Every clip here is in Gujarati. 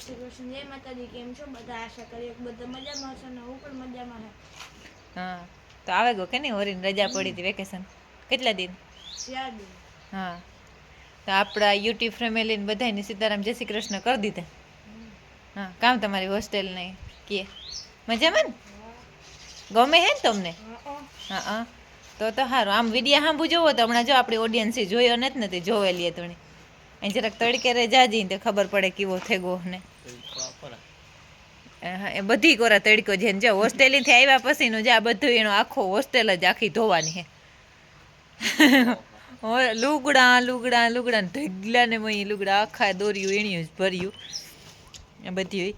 શ્રી કૃષ્ણ જય માતાજી કેમ છો? બધા આશા કરીએ બધા મજામાં હશો ને હું પણ મજામાં હા તો આવે ગો કે નહીં હોરીને રજા પડી હતી વેકેશન? કેટલા દિન? ચાર દિન. હા તો આપણા યુટ્યુબ ફેમિલીને બધાને સીતારામ જય શ્રી કૃષ્ણ કરી દીધા. હા કામ તમારી હોસ્ટેલ નહીં કે. મજામાં ને? ગમે હે ને તમને? હા હા. તો તો સારું આમ વિડીયા હાંભુ જોવો તો હમણાં જો આપણી ઓડિયન્સે જોયો નથી ને તે જોવેલી હતી અહીં જરાક તડકે રે જાજી ને તો ખબર પડે કેવો થઈ ગયો ને. એ બધી કોરા તડકો છે જો જો, હોસ્ટેલીથી આવ્યા પછીનું જે આ બધું એનો આખો હોસ્ટેલ જ આખી ધોવાની હે, લુગડા લુગડા લુગડા ઢગલા ને મય લુગડા આખા દોર્યું, એણિયું જ ભર્યું. આ બધી હોય.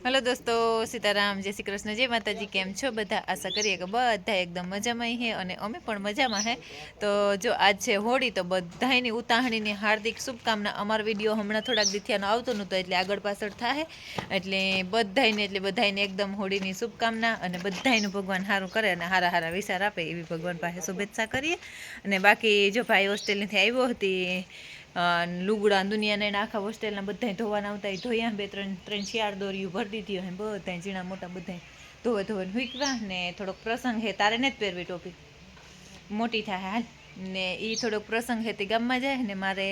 હલો દોસ્તો, સીતારામ, જય શ્રી કૃષ્ણ, જય માતાજી, કેમ છો? બધા આશા કરીએ કે બધા એકદમ મજામાં હે અને અમે પણ મજામાં હે. તો જો આજ છે હોળી, તો બધાની ઉતાહણીની હાર્દિક શુભકામના. અમારો વીડિયો હમણાં થોડાક દીથિયાનો આવતો નહોતો, એટલે આગળ પાછળ થાય એટલે બધાયને એટલે બધાયને એકદમ હોળીની શુભકામના અને બધાયનું ભગવાન સારું કરે અને હારા હારા વિચાર આપે એવી ભગવાન પાસે શુભેચ્છા કરીએ. અને બાકી જો ભાઈ હોસ્ટેલથી આવ્યો હતી લુગડા દુનિયાને આખા હોસ્ટેલના બધા ધોવાના આવતા એ ધોયા બે ત્રણ ત્રણ શિયાળ દોરીયું ભરી દીધી હોય બધા ઝીણા મોટા બધા ધોવે ધોવે હુકવા ને થોડોક પ્રસંગ હે, તારે નથી પહેરવી ટોપી. મોટી થાય હાલ. ને એ થોડોક પ્રસંગ હે, તે ગામમાં જાય ને મારે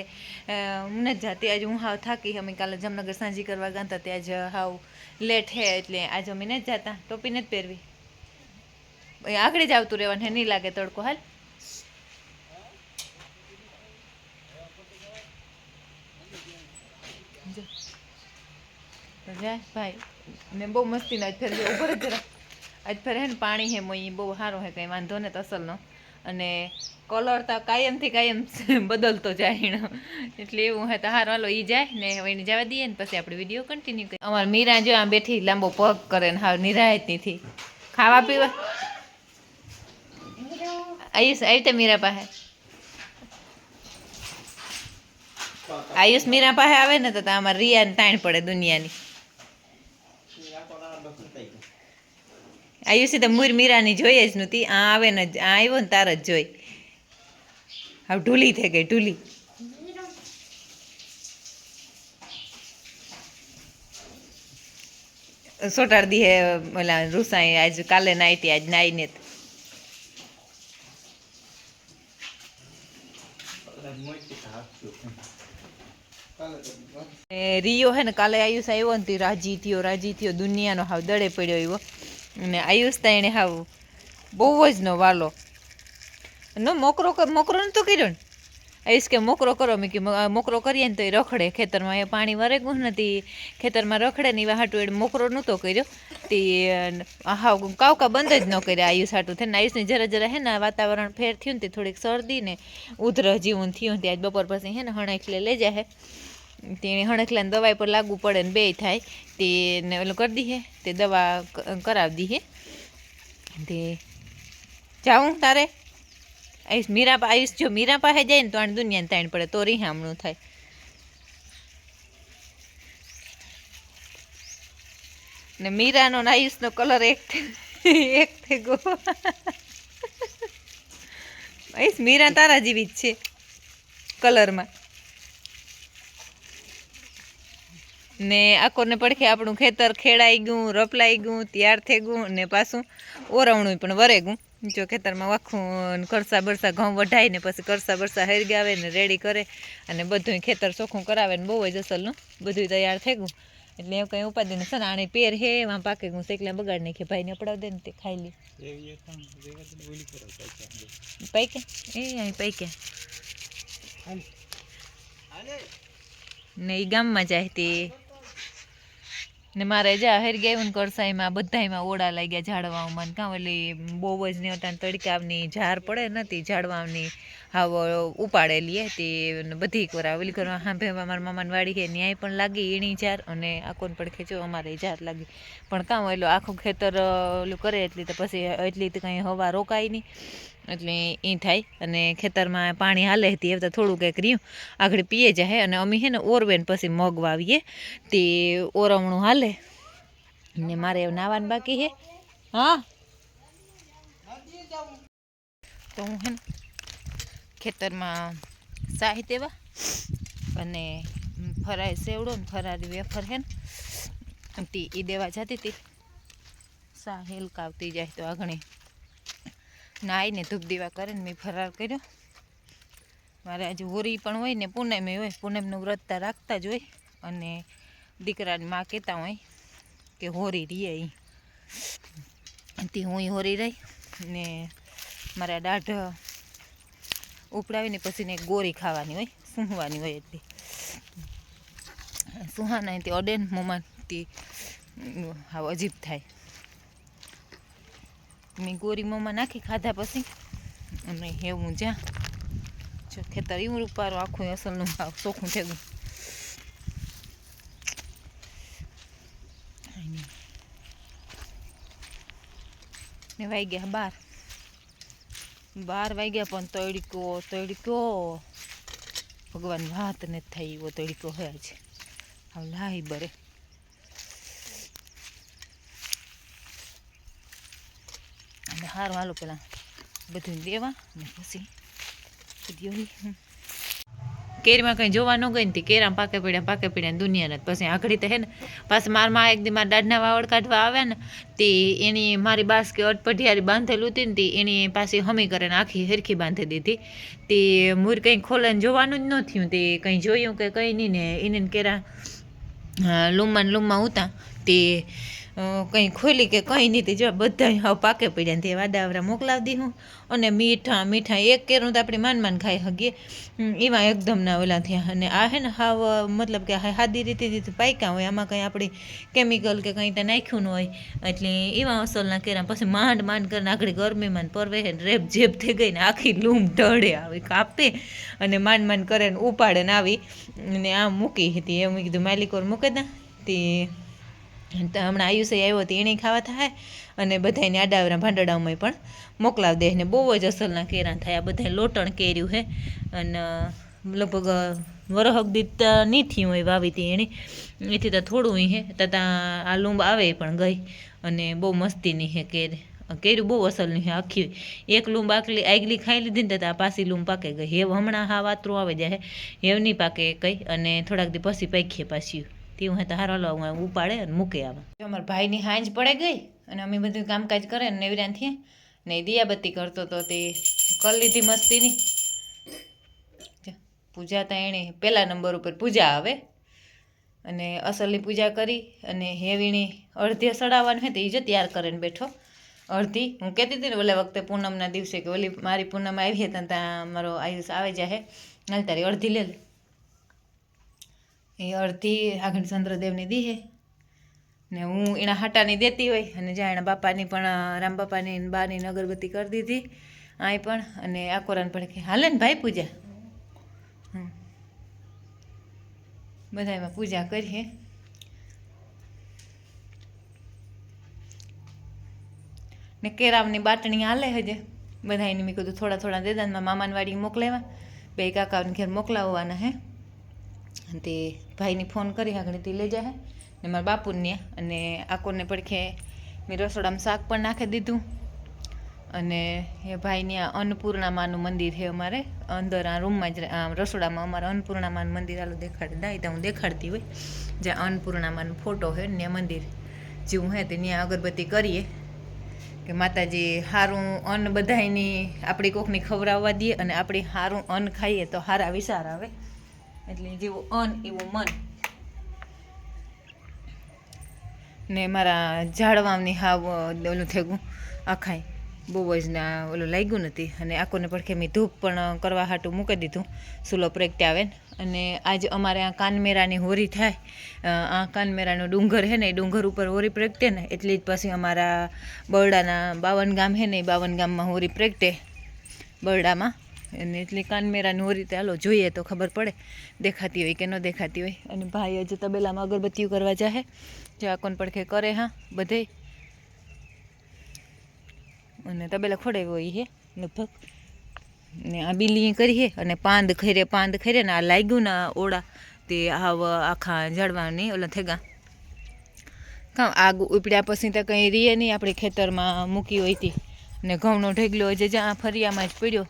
હું જ જાતી. આજે હું હાવ થાકી અમે કાલે જામનગર સાંજી કરવા ગયા હતા. ત્યાં જ હાવ લેટ હે એટલે આજે અમે નથી જાતા. ટોપી જ પહેરવી. આગળ જ આવતું રહેવાનું હે, નહીં લાગે તડકો. હાલ. તો જાય ભાઈ. ને બહુ મસ્તી આજ ફેર ઉપર જ જરા આજ ફેર હે ને પાણી હે મોઈ બહુ સારો હે, કંઈ વાંધો ને તસલનો અને કલર તો કાયમથી કાયમ બદલતો જાય એનો. એટલે એવું હે તો હારો. હાલો, ઈ જાય ને હવે એને જવા દઈએ ને પછી આપણે વીડિયો કન્ટિન્યુ કરીએ. અમારે મીરા જો આમ બેઠી લાંબો પગ કરે ને હાવ નિરાયત નથી. ખાવા પીવા? આયુષ, આવી મીરા પાસે. આયુષ મીરા પાસે આવે ને તો આમાં રિયાને તાણ પડે દુનિયાની. આયુષી તો મુર મીરાની જોઈએ જ નહોતી. આ આવે ને આ આવ્યો ને તાર જ જોઈ. હવે ઢૂલી થઈ ગઈ, ઢૂલી. સોટાડ દીહે, ઓલા રૂસાઈ આજ કાલે નાઈતી આજ નાઈને મોટી રિયો હે ને કાલે આયુષ આવ્યો ને તે રાજી થયો રાજી થયો. દુનિયાનો હાવ દડે પડ્યો એવો અને આયુષ તો એને હાવ બહુ જ નો વાલો. નો મોકરો કર મોકરો નતો કર્યો ને? આયુષ કે મોકરો કરો, મેં કે મોકરો કરીએ ને તો એ રખડે ખેતરમાં. એ પાણી વરેગું નથી ખેતરમાં રખડે ને એવા હાટું એને મોકરો નહોતો કર્યો. તે હાવ કાવકા બંધ જ ન કર્યા આયુષ હાટું. થઈને આયુષની જરા જરા હે ને વાતાવરણ ફેર થયું ને તે થોડીક શરદી ને ઉધરસ જીવન થયું તે આજ બપોર પછી હે ને હણાખલે લઈ જાય તેને હણકલાને દવાઈ પર લાગુ પડે ને બે થાય. તે ઓલું કરી દીહે તે દવા કરાવી દઈએ તે જાઉં તારે? આયુષ મીરા આયુષ જો મીરા પાસે જાય ને તો આને દુનિયાને તાણ પડે, તો રીહામણું થાય. ને મીરાનો ને આયુષનો કલર એક એક થઈ ગયો. આયુષ મીરા તારા જેવી જ છે, કલરમાં. ને આકોને પડખે આપણું ખેતર ખેડાઈ ગયું, રપલાઈ ગયું, તૈયાર થઈ ગયું ને પાછું ઓરવણું પણ વરે ગયું. જો ખેતરમાં વાખું કરસા બરસા ઘઉં વઢાય ને પછી કરસા બરસા હરગાવે ને રેડી કરે અને બધું ખેતર ચોખ્ખું કરાવે ને બહુ જ અસલનું. બધું તૈયાર થઈ ગયું. એટલે એવું કંઈ ઉપાધિ ને સર આને પેર હે એમાં પાકે ગયું શેકલા બગાડ નાખી. ભાઈને અપડાવ દે ને તે ખાઈ લે. પૈકે? એ અહીં પૈકે. ને એ ગામમાં જાય તે. ને મારે જા હેર ગેવન કરસાઈમાં બધાયમાં ઓડા લાગ્યા ઝાડવામાં કાં ઓલી બહુ જ ને અટાણ તડકાવની ઝાર પડે નથી ઝાડવાની હાવ ઉપાડેલી તે બધી કોરા ઓલી કરવા હાંભે મારા મામાની વાડી છે ન્યાય પણ લાગી એની ઝાર અને આકોન પણ ખેંચો અમારે ઝાર લાગી. પણ કાં ઓલું આખું ખેતર ઓલું કરે એટલી તો પછી એટલી તો કંઈ હવા રોકાય નહીં. એટલે એ થાય. અને ખેતરમાં પાણી હાલે હતી એ થોડું કંઈક રહ્યું. આગળ પીએ જાય અને અમે હે ને ઓરવેન પછી મગ વાવીએ તે ઓરવણું હાલે. ને મારે નાવાનું બાકી છે હા? તો હું હે ખેતરમાં દેવા અને ફરાય સેવડો ને ફરારી વેફર હે ને. તે એ દેવા જતી હતી. સા હેલકાવતી જાય તો આગળ નાઈને ધૂપ દીવા કરે ને મેં ફરાર કર્યો. મારે આજે હોરી પણ હોય ને પૂનમે હોય, પૂનમનું વ્રતતા રાખતા જ હોય અને દીકરાની માં કહેતા હોય કે હોરી રીએ એ તે હું હોરી રહી ને મારા દાઢ ઉપડાવીને પછી ને ગોરી ખાવાની હોય સૂંહવાની હોય એટલી. સુહાના તે અડે ને મોંમાં તે અજીબ થાય. મેં ગોરી મોંમાં નાખી, ખાધા પછી અને હેવું જ્યાં. જો ખેતર એવું રૂપારો આખું અસલનું ભાવ ચોખ્ખું થયું ગયું. ને. વાગ્યા બાર. બાર વાગ્યા પણ તડકો તડકો. ભગવાન વાત ને થાય એવો તડકો હોય છે. હવે લાઈ બરે. હારું, હાલો પેલા બધું દેવા ને પછી હમ. કેરીમાં કંઈ જોવા ન ગઈ ને તે કેરામાં પાકે પડ્યા પાકે પડ્યા ને દુનિયાના પછી આખડી તો હે ને, પાછી મારા માં એક દી મારા દાઢના વાવડ કાઢવા આવ્યા ને, તે એની મારી બાસ કે અટપટિયારી બાંધેલું હતી ને તે એની પાસે હમી કરીને આખી હરખી બાંધી દીધી. તે મૂર કંઈ ખોલે ને જોવાનું જ ન થયું. તે કંઈ જોયું કે કંઈ નહીં ને એને કેરા લૂમમાં ને લૂમમાં ઉતા. તે કંઈ ખોલી કે કંઈ નહીં જો બધા હાવ પાકે પડ્યા તે વાડાવરા મોકલાવી દીધું અને મીઠા મીઠા એક કેરું તો આપણે માન માન ખાઈ શકીએ એમાં એકદમ ના ઓલા થયા. અને આ હે ને હાવ, મતલબ કે હા સાદી રીતે પાક્યા હોય. આમાં કંઈ આપણે કેમિકલ કે કંઈ ત્યાં નાખ્યું ન હોય. એટલે એવા અસલના કેરા. પછી માંડ માંડ કરીને આગળ ગરમીમાં પરવે રેપ જેપ થઈ ગઈ ને આખી લૂમ ઢળે આવે, કાપે. અને માંડ માંડ કરે ને ઉપાડે ને આવી. અને આમ મૂકી હતી. એમ કીધું, માલિકોર મૂકે દા. તો હમણાં આયુષે આવ્યો હતો એણે ખાવા થાય અને બધાને આડાવરા ભાંડડામાં પણ મોકલાવી દે ને બહુ જ અસલના કેરા થાય. આ બધા લોટણ કેર્યું હે. અને લગભગ વરહક દીત નહીં થયું હોય વાવી હતી એણે. એથી તો થોડું હે. તો ત્યાં આ લૂંબ આવે પણ ગઈ. અને બહુ મસ્તીની હે કેર. કેર્યું બહુ અસલની હે આખી. એક લૂંબ આકલી આગલી ખાઈ લીધી ને તો આ પાછી લૂંબ પાકે ગઈ. હેવ હમણાં હા વાતરું આવે જાય હેવ નહીં પાકે કઈ. અને થોડાક દી પછી પાકીએ પાછી તેવું હે તો હારો હું ઉપાડે અને મૂકે આવે. અમારા ભાઈની હાંજ પડે ગઈ અને અમે બધું કામકાજ કરે ને નેવરાન થયા ને દિયાબત્તી કરતો તો તે કરી લીધી મસ્તીની. પૂજા તો એણે પહેલા નંબર ઉપર પૂજા આવે અને અસલની પૂજા કરી અને હેવીણી અડધી સડાવવાનું હોય તો એ જ તૈયાર કરીને બેઠો. અડધી, હું કહેતી હતી ને ઓલા વખતે પૂનમના દિવસે કે ઓલી મારી પૂનમ આવી હતી ત્યાં મારો આયુષ આવે જાય હાલ તારી અડધી લે લે. એ અડધી આગળ ચંદ્રદેવની દી હે. ને હું એના હાટાની દેતી હોય અને જ્યાં એના બાપાની પણ રામ બાપાની બાની અગરબત્તી કરી દીધી, આય પણ, અને આકોરાન પણ કે, હાલે ને ભાઈ પૂજા. બધા એમાં પૂજા કરીએ ને કેરાવની બાટણી હાલે હજે. બધા એને મેં કીધું થોડા થોડા દેદાનમાં મામાનવાડી મામાની વાડી મોકલાવ્યા બે કાકાઓને ઘેર મોકલાવવાના હે. તે ભાઈને ફોન કરી આગળ તે લઈ જાય ને મારા બાપુને અને આકોને પડખે મેં રસોડામાં શાક પણ નાખી દીધું. અને એ ભાઈને આ અન્નપૂર્ણામાનું મંદિર છે અમારે. અંદર આ રૂમમાં જ રસોડામાં અમારે અન્નપૂર્ણામાનું મંદિર આલું દેખાડી. દાય તો હું દેખાડતી હોય. જ્યાં અન્નપૂર્ણામાનો ફોટો છે ને મંદિર જેવું હે તે ત્યાં અગરબત્તી કરીએ. કે માતાજી સારું અન્ન બધાયની આપણી કોકની ખવડાવવા દઈએ અને આપણે સારું અન્ન ખાઈએ તો સારા વિચાર આવે. એટલે જેવું અન, એવું મન. ને મારા ઝાડવાની હાવ ઓલું થેગું આખાય. બહુ જ ના, ઓલું લાગ્યું નથી. અને આખોને પડખે મેં ધૂપ પણ કરવા હાટું મૂકી દીધું. સુલો પ્રગટે આવે અને આજ અમારે આ કાનમેરાની હોરી થાય. આ કાનમેરાનો ડુંગર છે ને ડુંગર ઉપર હોરી પ્રેગટે ને, એટલી જ પછી અમારા બરડાના બાવન ગામ છે ને બાવન ગામમાં હોરી પ્રેગટે બરડામાં. અને એટલી કાનમેરાની હોરી રીતે હાલો જોઈએ તો ખબર પડે, દેખાતી હોય કે ન દેખાતી હોય. અને ભાઈ હજુ તબેલામાં અગરબત્તીઓ કરવા જાહે. જે કોણ પડખે કરે, હા, બધે. અને તબેલા ખોડાવ્યો હોય હે, લગભગ. ને આ બિલી કરીએ અને પાંદ ખરે પાંદ ખરે, ને આ લાગ્યું ને ઓળા. તે આવ આખા ઝાડવાની ઓલા થેગા. કામ આગ ઉપડ્યા પછી તો કંઈ રીએ નહીં, આપણે ખેતરમાં મૂકી હોય તી. ને ઘઉંનો ઢગલો જે જ્યાં ફરિયામાં જ પડ્યો.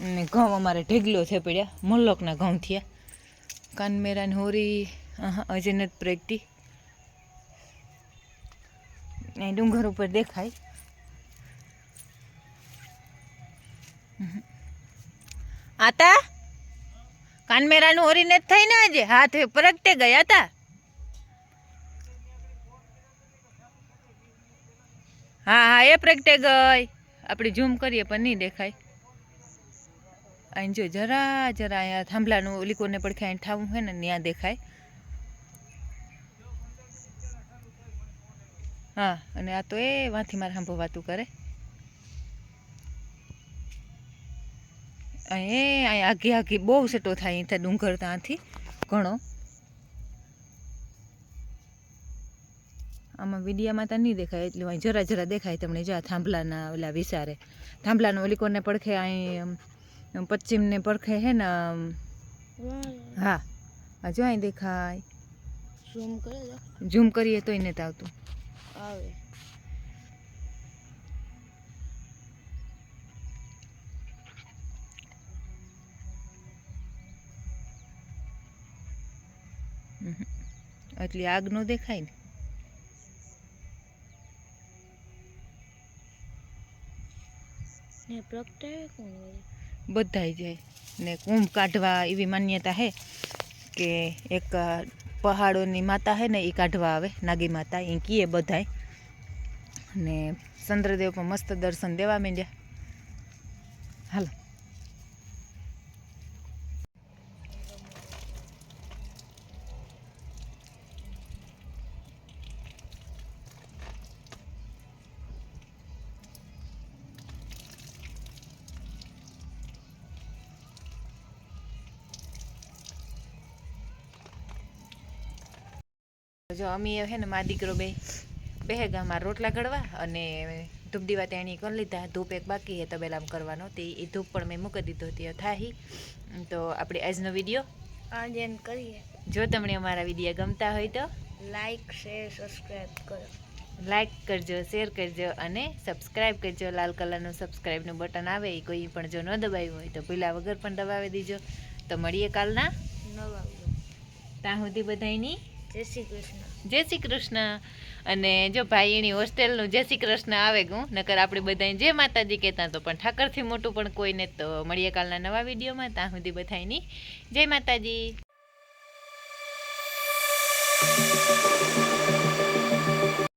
ને ઘઉં અમારે ઢેગલો થઈ પડ્યા. મલ્લકના ઘઉં થયા. કાનમેરાની હોરી હજી નથી પ્રેગતી અહીં ડુંગર ઉપર દેખાય. આતા? કાનમેરાનું હોરી નથી થઈ ને આજે? હાથ પ્રગટે ગયા હતા. હા હા, એ પ્રગટે ગઈ. આપણે ઝૂમ કરીએ પણ નહીં દેખાય. અહીં જો જરા જરા અહીંયા થાંભલાનું ઓલીકોને પડખે અહીં ઠાવું હોય ને, ત્યાં દેખાય. હા, અને આ તો એ વાંથી મારે સાંભો વાતું કરે અહીં અહીં આઘી આઘી બહુ સેટો થાય અહીંથી ડુંગર ત્યાંથી ઘણો. આમાં વિડીયામાં તો નહીં દેખાય, એટલે અહીં જરા જરા દેખાય તમને જો થાંભલાના ઓલા વિચારે થાંભલાનો ઓલીકોને પડખે અહીં પશ્ચિમને પડખે હે ને હા. હજુ અહીં દેખાય. ઝૂમ કરે તો ઝૂમ કરીએ તોય નથી આવતું. આવે. એટલી આગ નો દેખાય ને? ને પ્રગટાવે કોણ હોય? બધાય જાય. ને કુંભ કાઢવા એવી માન્યતા હે કે એક પહાડોની માતા હે ને એ કાઢવા આવે, નાગી માતા એ કીએ બધાય. ને ચંદ્રદેવ પણ મસ્ત દર્શન દેવા માંડ્યા. હાલો. જો અમી હે ને મા દીકરો બે બે ગામમાં રોટલા ઘડવા અને ધૂપ દીવા તેણી કરી લીધા ધૂપ એક બાકી હે તબેલામ કરવાનો તે એ ધૂપ પણ મેં મૂકી દીધો તે થાહી. તો આપણે આજનો વીડિયો આજે કરીએ. જો તમને અમારા વીડિયો ગમતા હોય તો લાઈક શેર સબસ્ક્રાઈબ કરો. લાઈક કરજો શેર કરજો અને સબસ્ક્રાઈબ કરજો. લાલ કલરનું સબસ્ક્રાઈબનું બટન આવે એ કોઈ પણ જો ન દબાવ્યું હોય તો ભૂલા વગર પણ દબાવી દીજો. તો મળીએ કાલના નવા ત્યાં સુધી બધાયની જય શ્રી કૃષ્ણ. જય શ્રી કૃષ્ણ. અને જો ભાઈ એની હોસ્ટેલનું જય શ્રી કૃષ્ણ આવે ગું, નકર આપણે બધાને જે માતાજી કહેતા તો પણ ઠાકરથી મોટું પણ કોઈને તો મળીએ કાલના નવા વિડીયોમાં. ત્યાં સુધી બધાની જય માતાજી.